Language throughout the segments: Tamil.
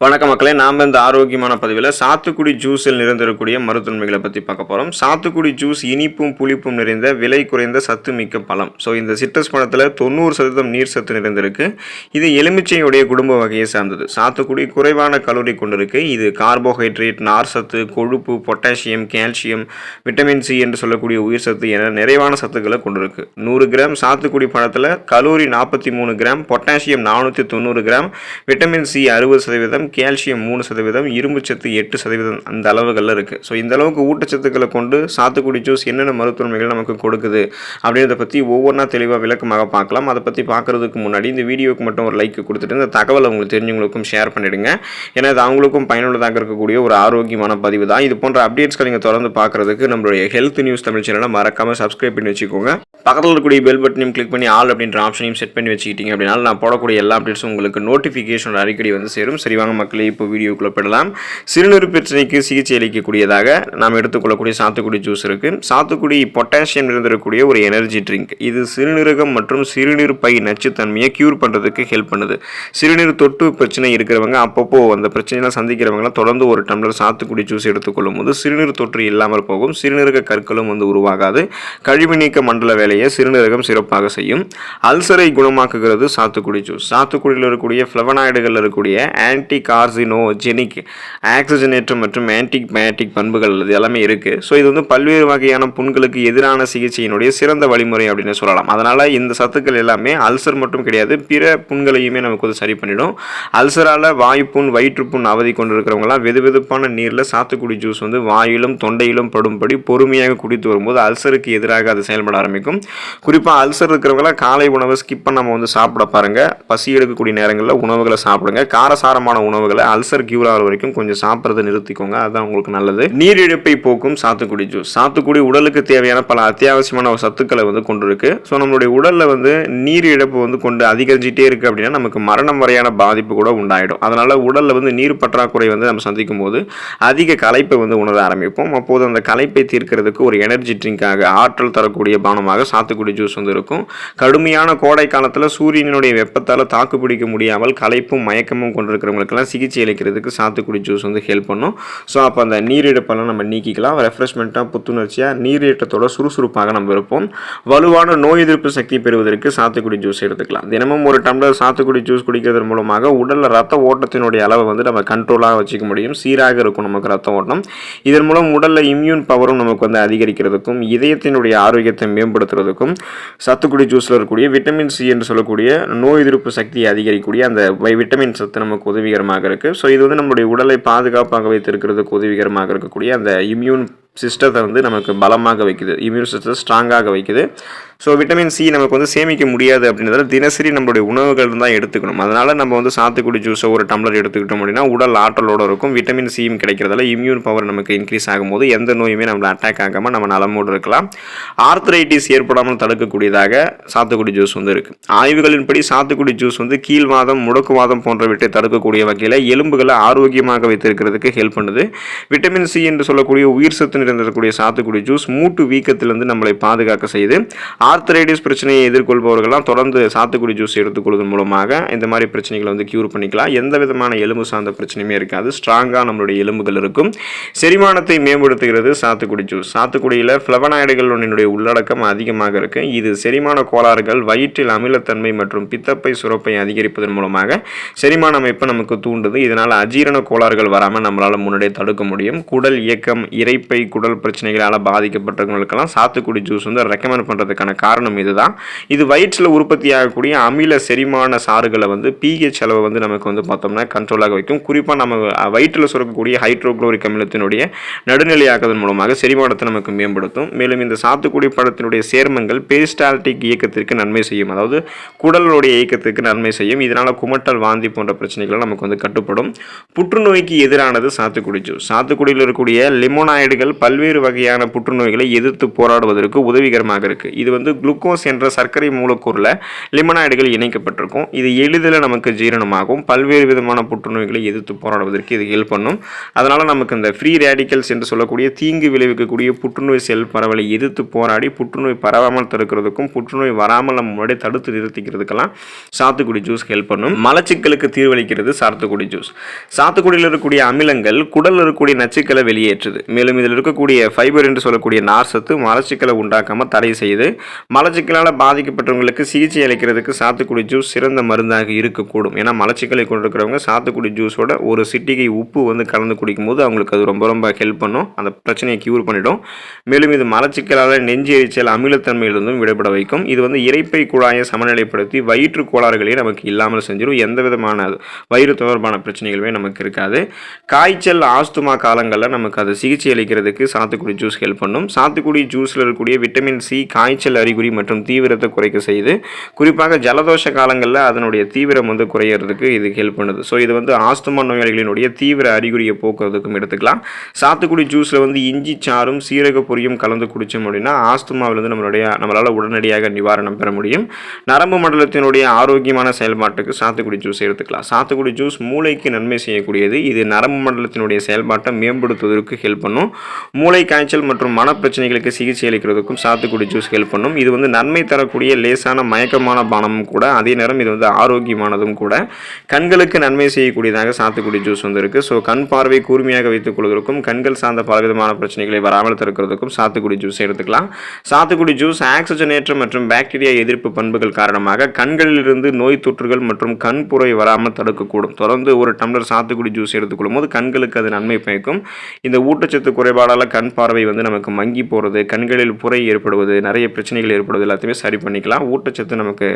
வணக்க மக்களே நாம் இந்த ஆரோக்கியமான பதிவில் சாத்துக்குடி ஜூஸில் நிறைந்திருக்கக்கூடிய மருத்துவமைகளை பற்றி பார்க்க போகிறோம் சாத்துக்குடி ஜூஸ் இனிப்பும் புளிப்பும் நிறைந்த விலை குறைந்த சத்து மிக்க பழம். ஸோ இந்த சிட்ரஸ் பழத்தில் தொண்ணூறு சதவீதம் நீர் சத்து நிறைந்திருக்கு. இது எலுமிச்சையுடைய குடும்ப வகையை சார்ந்தது. சாத்துக்குடி குறைவான கலோரி கொண்டிருக்கு. இது கார்போஹைட்ரேட் நார் சத்து கொழுப்பு பொட்டாசியம் கால்சியம் விட்டமின் சி என்று சொல்லக்கூடிய உயிர் சத்து என நிறைவான சத்துக்களை கொண்டிருக்கு. நூறு கிராம் சாத்துக்குடி பழத்தில் கலோரி நாற்பத்தி மூணு கிராம் பொட்டாசியம் நானூற்றி தொண்ணூறு கிராம் விட்டமின் சி அறுபது சதவீதம் கால்சியம் மூணு சதவீதம் இரும்புச்சத்து எட்டு சதவீதம் அந்த அளவுகளில் இருக்குது ஸோ இந்த அளவுக்கு ஊட்டச்சத்துக்களை கொண்டு சாத்துக்குடி ஜூஸ் என்னென்ன மருத்துவமைகள் நமக்கு கொடுக்குது அப்படின்றத பற்றி ஒவ்வொன்றா தெளிவாக விளக்கமாக பார்க்கலாம். அதை பற்றி பார்க்குறதுக்கு முன்னாடி இந்த வீடியோவுக்கு மட்டும் ஒரு லைக் கொடுத்துட்டு இந்த தகவலை உங்களுக்கு தெரிஞ்சவங்களுக்கும் ஷேர் பண்ணிவிடுங்க ஏன்னா இது அவங்களுக்கும் பயனுள்ளதாக இருக்கக்கூடிய ஒரு ஆரோக்கியமான பதிவு தான். இது போன்ற அப்டேட்ஸ்களை நீங்கள் தொடர்ந்து பார்க்குறதுக்கு நம்மளுடைய ஹெல்த் நியூஸ் தமிழ் சேனலை மறக்காமல் சப்ஸ்கிரைப் பண்ணி வச்சுக்கோங்க. பக்கத்தில் இருக்கக்கூடிய பெல் பட்டனையும் கிளிக் பண்ணி ஆல் அப்படின்ற ஆப்ஷனையும் செட் பண்ணி வச்சுக்கிட்டீங்க அப்படின்னா நான் போடக்கூடிய எல்லா அப்டேட்ஸும் உங்களுக்கு நோட்டிஃபிகேஷன் அடிக்கடி வந்து சேரும். சரி வாங்க மக்களே இப்போ வீடியோக்குள்ளே போயிடலாம். சிறுநீர் பிரச்சனைக்கு சிகிச்சை அளிக்கக்கூடியதாக நாம் எடுத்துக்கொள்ளக்கூடிய சாத்துக்குடி ஜூஸ் இருக்குது சாத்துக்குடி பொட்டாசியம் இருந்திருக்கக்கூடிய ஒரு எனர்ஜி ட்ரிங்க் இது சிறுநீரகம் மற்றும் சிறுநீர் பை நச்சுத்தன்மையை க்யூர் பண்ணுறதுக்கு ஹெல்ப் பண்ணுது. சிறுநீர் தொட்டு பிரச்சனை இருக்கிறவங்க அப்பப்போ அந்த பிரச்சனையெல்லாம் சந்திக்கிறவங்களாம் தொடர்ந்து ஒரு டம்ளர் சாத்துக்குடி ஜூஸ் எடுத்துக்கொள்ளும் போது சிறுநீர் தொற்று இல்லாமல் போகும். சிறுநீரக கற்களும் வந்து உருவாகாது. கழிவு நீக்க மண்டல வேலையை சிறுநீரகம் சிறப்பாக செய்யும். அல்சரை குணமாக்குகிறது சாத்துக்குடி ஜூஸ் சாத்துக்குடியில் இருக்கக்கூடிய ஃப்ளவனாய்டுகள் இருக்கக்கூடிய ஆன்டி கார்சினோஜெனிக் ஆக்சிஜனேற்றம் மற்றும் ஆன்டிபயாட்டிக் பண்புகள் இது எல்லாமே இருக்குது ஸோ இது வந்து பல்வேறு வகையான புண்களுக்கு எதிரான சிகிச்சையினுடைய சிறந்த வழிமுறை அப்படின்னு சொல்லலாம். அதனால் இந்த சத்துக்கள் எல்லாமே அல்சர் மட்டும் கிடையாது பிற புண்களையுமே நமக்கு வந்து சரி பண்ணிடும். அல்சரால் வாய்ப்புண் வயிற்றுப்புண் அவதி கொண்டு இருக்கிறவங்களாம் வெது வெதுப்பான நீரில் சாத்துக்குடி ஜூஸ் வந்து வாயிலும் தொண்டையிலும் படும்படி பொறுமையாக குடித்து வரும்போது அல்சருக்கு எதிராக அது செயல்பட ஆரம்பிக்கும். குறிப்பாக அல்சர் இருக்கிறவங்களாம் காலை உணவை ஸ்கிப் பண்ணாமல் வந்து சாப்பிட பாருங்கள் பசி எடுக்கக்கூடிய நேரங்களில் உணவுகளை சாப்பிடுங்க. காரசாரமான உணவுகளை அல்சர் கியூர் ஆகிற வரைக்கும் கொஞ்சம் சாப்பிட்றத நிறுத்திக்கோங்க. அதுதான் உங்களுக்கு நல்லது. நீரிழப்பை போக்கும் சாத்துக்குடி ஜூஸ் சாத்துக்குடி உடலுக்கு தேவையான பல அத்தியாவசியமான சத்துக்களை வந்து கொண்டிருக்கு. ஸோ நம்மளுடைய உடலில் வந்து நீர் இழப்பு வந்து கொண்டு அதிகரிச்சிட்டே இருக்குது அப்படின்னா நமக்கு மரணம் வரையான பாதிப்பு கூட உண்டாயிடும். அதனால் உடலில் வந்து நீர் பற்றாக்குறை வந்து நம்ம சந்திக்கும் போது அதிக களைப்பை வந்து உணர ஆரம்பிப்போம். அப்போது அந்த களைப்பை தீர்க்கிறதுக்கு ஒரு எனர்ஜி ட்ரிங்காக ஆற்றல் தரக்கூடிய பானமாக சாத்துக்குடி ஜூஸ் வந்து இருக்கும். கடுமையான கோடை காலத்தில் சூரியனுடைய வெப்பத்தால் தாக்கு பிடிக்க முடியாமல் களைப்பும் மயக்கமும் கொண்டிருக்கிறவங்களுக்கெல்லாம் சிகிச்சை அளிக்கிறதுக்கு சாத்துக்குடி ஜூஸ் வந்து ஹெல்ப் பண்ணும். ஸோ அப்போ அந்த நீரிழப்பெல்லாம் நம்ம நீக்கிக்கலாம். ரெஃப்ரெஷ்மெண்ட்டாக புத்துணர்ச்சியாக நீரேற்றத்தோட சுறுசுறுப்பாக நம்ம இருப்போம். வலுவான நோய் எதிர்ப்பு சக்தி பெறுவதற்கு சாத்துக்குடி ஜூஸ் எடுத்துக்கலாம். தினமும் ஒரு டம்ளர் சாத்துக்குடி ஜூஸ் குடிக்கிறதன் மூலமாக உடலில் ரத்த ஓட்டத்தினுடைய அளவை வந்து நம்ம கண்ட்ரோலாக வச்சுக்க முடியும். சீராக இருக்கும் நமக்கு ரத்த ஓட்டம். இதன் மூலம் உடலில் இம்யூன் பவரும் நமக்கு வந்து அதிகரிக்கிறதுக்கும் இதயத்தினுடைய ஆரோக்கியத்தை மேம்படுத்துறதுக்கும் சத்துக்குடி ஜூஸில் இருக்கக்கூடிய விட்டமின் சி என்று சொல்லக்கூடிய நோய் எதிர்ப்பு சக்தியை அதிகரிக்கக்கூடிய அந்த வை- விட்டமின் சத்து நமக்கு உதவிகரமாக இருக்குது ஸோ இது வந்து நம்மளுடைய உடலை பாதுகாப்பாக வைத்திருக்கிறதுக்கு உதவிகரமாக இருக்கக்கூடிய அந்த இம்யூன் சிஸ்டத்தை வந்து நமக்கு பலமாக வைக்குது. இம்யூன் சிஸ்டத்தை ஸ்ட்ராங்காக வைக்குது. ஸோ விட்டமின் சி நமக்கு வந்து சேமிக்க முடியாது அப்படின்றதால தினசரி நம்மளுடைய உணவுகள் தான் எடுத்துக்கணும். அதனால் நம்ம வந்து சாத்துக்குடி ஜூஸை ஒரு டம்ளர் எடுத்துக்கிட்டோம் அப்படின்னா உடல் ஆற்றலோடு இருக்கும். விட்டமின் சியும் கிடைக்கிறதால இம்யூன் பவர் நமக்கு இன்க்ரீஸ் ஆகும்போது எந்த நோயுமே நம்மளை அட்டாக் ஆகாமல் நம்ம நலமோடு இருக்கலாம். ஆர்த்ரைட்டிஸ் ஏற்படாமல் தடுக்கக்கூடியதாக சாத்துக்குடி ஜூஸ் வந்து இருக்குது ஆய்வுகளின்படி சாத்துக்குடி ஜூஸ் வந்து கீழ்வாதம் முடக்குவாதம் போன்றவற்றை தடுக்கக்கூடிய வகையில் எலும்புகளை ஆரோக்கியமாக வைத்திருக்கிறதுக்கு ஹெல்ப் பண்ணுது. விட்டமின் சி என்று சொல்லக்கூடிய உயிர் சத்து நிறைந்திருக்கக்கூடிய சாத்துக்குடி ஜூஸ் மூட்டு வீக்கத்திலிருந்து நம்மளை பாதுகாக்க செய்து ஆர்த்தரைட்டிஸ் பிரச்சனையை எதிர்கொள்பவர்கள்லாம் தொடர்ந்து சாத்துக்குடி ஜூஸ் எடுத்துக்கொள்வதன் மூலமாக இந்த மாதிரி பிரச்சனைகளை வந்து க்யூர் பண்ணிக்கலாம். எந்த விதமான எலும்பு சார்ந்த பிரச்சனையுமே இருக்காது. ஸ்ட்ராங்காக நம்மளுடைய எலும்புகள் இருக்கும். செரிமானத்தை மேம்படுத்துகிறது சாத்துக்குடி ஜூஸ் சாத்துக்குடியில் ஃப்ளவனாய்டுகள் ஒன்றினுடைய உள்ளடக்கம் அதிகமாக இருக்கு. இது செரிமான கோளாறுகள் வயிற்றில் அமிலத்தன்மை மற்றும் பித்தப்பை சுரப்பை அதிகரிப்பதன் மூலமாக செரிமான அமைப்பை நமக்கு தூண்டுது. இதனால் அஜீரண கோளாறுகள் வராமல் நம்மளால் முன்னாடியே தடுக்க முடியும். குடல் இயக்கம் இறைப்பை குடல் பிரச்சனைகளால் பாதிக்கப்பட்டவங்களுக்கெல்லாம் சாத்துக்குடி ஜூஸ் வந்து ரெக்கமெண்ட் பண்ணுறதுக்கான காரணம் இதுதான். இது வயிற்றில் உற்பத்தியாகக்கூடிய அமில செரிமான சாறுகளை வந்து பிஹெச் அளவை வந்து நமக்கு வந்து பார்த்தோம்னா கண்ட்ரோலாக வைக்கும். குறிப்பாக நம்ம வயிற்றில் சுரக்கக்கூடிய ஹைட்ரோக்ளோரிக் அமிலத்தினுடைய நடுநிலையாக்குவதன் மூலமாக செரிமானத்தை நமக்கு மேம்படுத்தும். மேலும் இந்த சாத்துக்குடி பழத்தினுடைய சேர்மங்கள் பெரிஸ்டால்டிக் இயக்கத்திற்கு நன்மை செய்யும். அதாவது குடலுடைய இயக்கத்திற்கு நன்மை செய்யும். இதனால் குமட்டல் வாந்தி போன்ற பிரச்சனைகள் நமக்கு வந்து கட்டுப்படும். புற்றுநோய்க்கு எதிரானது சாத்துக்குடி ஜூஸ் சாத்துக்குடியில் இருக்கக்கூடிய லிமோனாய்டுகள் பல்வேறு வகையான புற்றுநோய்களை எதிர்த்து போராடுவதற்கு உதவிகரமாக இருக்குது இது வந்து வந்து குளுக்கோஸ் என்ற சர்க்கரை மூலக்கூறில் லிமனாய்டுகள் இணைக்கப்பட்டிருக்கும். இது எளிதில் நமக்கு ஜீரணமாகும். பல்வேறு விதமான புற்றுநோய்களை எதிர்த்து போராடுவதற்கு இது ஹெல்ப் பண்ணும். அதனால் நமக்கு இந்த ஃப்ரீ ரேடிக்கல்ஸ் என்று சொல்லக்கூடிய தீங்கு விளைவிக்கக்கூடிய புற்றுநோய் செல் பரவலை எதிர்த்து போராடி புற்றுநோய் பரவாமல் தடுக்கிறதுக்கும் புற்றுநோய் வராமல் நம்ம முன்னாடி தடுத்து நிறுத்திக்கிறதுக்கெல்லாம் சாத்துக்குடி ஜூஸ் ஹெல்ப் பண்ணும். மலச்சிக்கலுக்கு தீர்வளிக்கிறது சாத்துக்குடி ஜூஸ் சாத்துக்குடியில் இருக்கக்கூடிய அமிலங்கள் குடலில் இருக்கக்கூடிய நச்சுக்களை வெளியேற்றுது. மேலும் இதில் இருக்கக்கூடிய ஃபைபர் என்று சொல்லக்கூடிய நார் சத்து மலச்சிக்கலை உண்டாக்காமல் தடை செய்து மலச்சிக்கலால் பாதிக்கப்பட்டவங்களுக்கு சிகிச்சை அளிக்கிறதுக்கு சாத்துக்குடி ஜூஸ் சிறந்த மருந்தாக இருக்கக்கூடும். ஏன்னா மலச்சிக்கலை கொண்டிருக்கிறவங்க சாத்துக்குடி ஜூஸோட ஒரு சிட்டிகை உப்பு வந்து கலந்து குடிக்கும்போது அவங்களுக்கு அது ரொம்ப ரொம்ப ஹெல்ப் பண்ணும். அந்த பிரச்சனையை கியூர் பண்ணிடும். மேலும் இது மலச்சிக்கலால் நெஞ்சு எரிச்சல் அமிலத்தன்மையிலிருந்தும் விடுபட வைக்கும். இது வந்து இறைப்பை குழாயை சமநிலைப்படுத்தி வயிற்று கோளாறுகளையும் நமக்கு இல்லாமல் செஞ்சிடும். எந்த விதமான வயிறு தொடர்பான பிரச்சனைகளுமே நமக்கு இருக்காது. காய்ச்சல் ஆஸ்துமா காலங்களில் நமக்கு அது சிகிச்சை அளிக்கிறதுக்கு சாத்துக்குடி ஜூஸ் ஹெல்ப் பண்ணும். சாத்துக்குடி ஜூஸில் இருக்கக்கூடிய விட்டமின் சி காய்ச்சல் அறிகுறி மற்றும் தீவிரத்தை குறைக்க செய்யுது குறிப்பாக ஜலதோஷ காலங்களில் அதனுடைய தீவிரம் வந்து குறையிறதுக்கு இது ஹெல்ப் பண்ணுது. ஸோ இது வந்து ஆஸ்துமா நோயாளிகளினுடைய தீவிர அறிகுறியை போக்குறதுக்கும் எடுத்துக்கலாம். சாத்துக்குடி ஜூஸில் வந்து இஞ்சி சாறும் சீரக பொரியும் கலந்து குடித்தோம் அப்படின்னா ஆஸ்துமாவிலிருந்து நம்மளுடைய நம்மளால் உடனடியாக நிவாரணம் பெற முடியும். நரம்பு மண்டலத்தினுடைய ஆரோக்கியமான செயல்பாட்டுக்கு சாத்துக்குடி ஜூஸ் எடுத்துக்கலாம். சாத்துக்குடி ஜூஸ் மூளைக்கு நன்மை செய்யக்கூடியது. இது நரம்பு மண்டலத்தினுடைய செயல்பாட்டை மேம்படுத்துவதற்கு ஹெல்ப் பண்ணும். மூளை காய்ச்சல் மற்றும் மனப்பிரச்சனைகளுக்கு சிகிச்சை அளிக்கிறதுக்கும் சாத்துக்குடி ஜூஸ் ஹெல்ப் பண்ணும். இது வந்து நன்மை தரக்கூடிய லேசான மயக்கமான பானமும் கூட அதே நேரம் இது வந்து ஆரோக்கியமானதும் கூட. கண்களுக்கு நன்மை செய்யக்கூடியதாக சாத்துக்குடி ஜூஸ் வந்து இருக்குது ஸோ கண் பார்வை கூர்மையாக வைத்துக் கொள்வதற்கும் கண்கள் சார்ந்த பலவிதமான பிரச்சனைகளை வராமல் தடுக்கிறதுக்கும் சாத்துக்குடி ஜூஸ் எடுத்துக்கலாம். சாத்துக்குடி ஜூஸ் ஆக்சிஜனேற்ற மற்றும் பாக்டீரியா எதிர்ப்பு பண்புகள் காரணமாக கண்களிலிருந்து நோய் தொற்றுகள் மற்றும் கண் புரை வராமல் தடுக்கக்கூடும். தொடர்ந்து ஒரு டம்ளர் சாத்துக்குடி ஜூஸ் எடுத்துக்கொள்ளும் போது கண்களுக்கு அது நன்மை பயக்கும். இந்த ஊட்டச்சத்து குறைபாடால் கண் பார்வை வந்து நமக்கு மங்கி போகிறது கண்களில் புரை ஏற்படுவது நிறைய பிரச்சனைகள் ஏற்படுது எல்லாத்தையுமே சரி பண்ணிக்கலாம். ஊட்டச்சத்து நமக்கு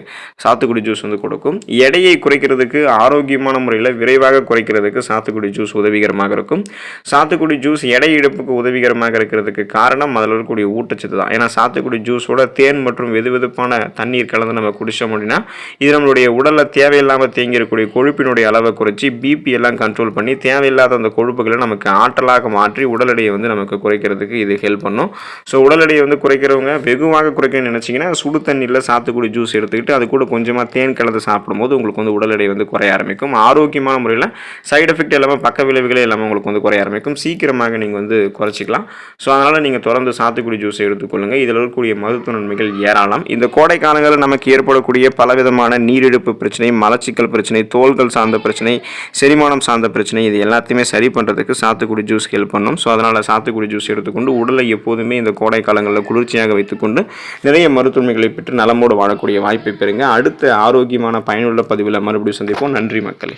சாத்துக்குடி ஜூஸ் வந்து கொடுக்கும். எடையை குறைக்கிறதுக்கு ஆரோக்கியமான முறையில் விரைவாக குறைக்கிறதுக்கு சாத்துக்குடி ஜூஸ் உதவிகரமாக இருக்கும். சாத்துக்குடி ஜூஸ் எடை இழப்புக்கு உதவிகரமாக இருக்கிறதுக்கு காரணம் அதில் இருக்கக்கூடிய ஊட்டச்சத்து தான். ஏன்னா சாத்துக்குடி ஜூஸோட தேன் மற்றும் வெதுவெதுப்பான தண்ணீர் கலந்து நம்ம குடித்தோம் அப்படின்னா இது நம்மளுடைய உடலில் தேவையில்லாமல் தேங்கியிருக்கக்கூடிய கொழுப்பினுடைய அளவை குறைச்சி பிபி எல்லாம் கண்ட்ரோல் பண்ணி தேவையில்லாத அந்த கொழுப்புகளை நமக்கு ஆற்றலாக மாற்றி உடல் எடையை வந்து நமக்கு குறைக்கிறதுக்கு இது ஹெல்ப் பண்ணும். ஸோ உடல் எடையை வந்து குறைக்கிறவங்க வெகுவாக குறைக்கணும்னு நினச்சிங்கன்னா சுடு தண்ணியில் சாத்துக்குடி ஜூஸ் எடுத்துக்கிட்டு அது கூட கொஞ்சமாக தேன் கலந்து சாப்பிடும்போது உங்களுக்கு வந்து உடல் எடை வந்து குறைய ஆரம்பிக்கும். ஆரோக்கியமான முறையில் சைடு எஃபெக்ட் இல்லாமல் பக்க விளைவுகளே இல்லாமல் உங்களுக்கு வந்து குறைய ஆரம்பிக்கும். சீக்கிரமாக நீங்கள் வந்து குறைச்சிக்கலாம். ஸோ அதனால் நீங்கள் தொடர்ந்து சாத்துக்குடி ஜூஸை எடுத்துக்கொள்ளுங்கள் இதில் இருக்கக்கூடிய மருத்துவ நன்மைகள் ஏராளம். இந்த கோடை காலங்களில் நமக்கு ஏற்படக்கூடிய பலவிதமான நீரிழப்பு பிரச்சனை மலச்சிக்கல் பிரச்சனை தோள்கள் சார்ந்த பிரச்சனை செரிமானம் சார்ந்த பிரச்சனை இது எல்லாத்தையுமே சரி பண்ணுறதுக்கு சாத்துக்குடி ஜூஸ் ஹெல்ப் பண்ணும். ஸோ அதனால் சாத்துக்குடி ஜூஸ் எடுத்துக்கொண்டு உடலை எப்போதுமே இந்த கோடை காலங்களில் குளிர்ச்சியாக வைத்துக்கொண்டு நிறைய மருத்துவமைகளை பெற்று நலமோடு வாழக்கூடிய வாய்ப்பை பெறுங்க. அடுத்த ஆரோக்கியமான பயனுள்ள பதிவில் மறுபடியும் சந்திப்போம். நன்றி மக்களே.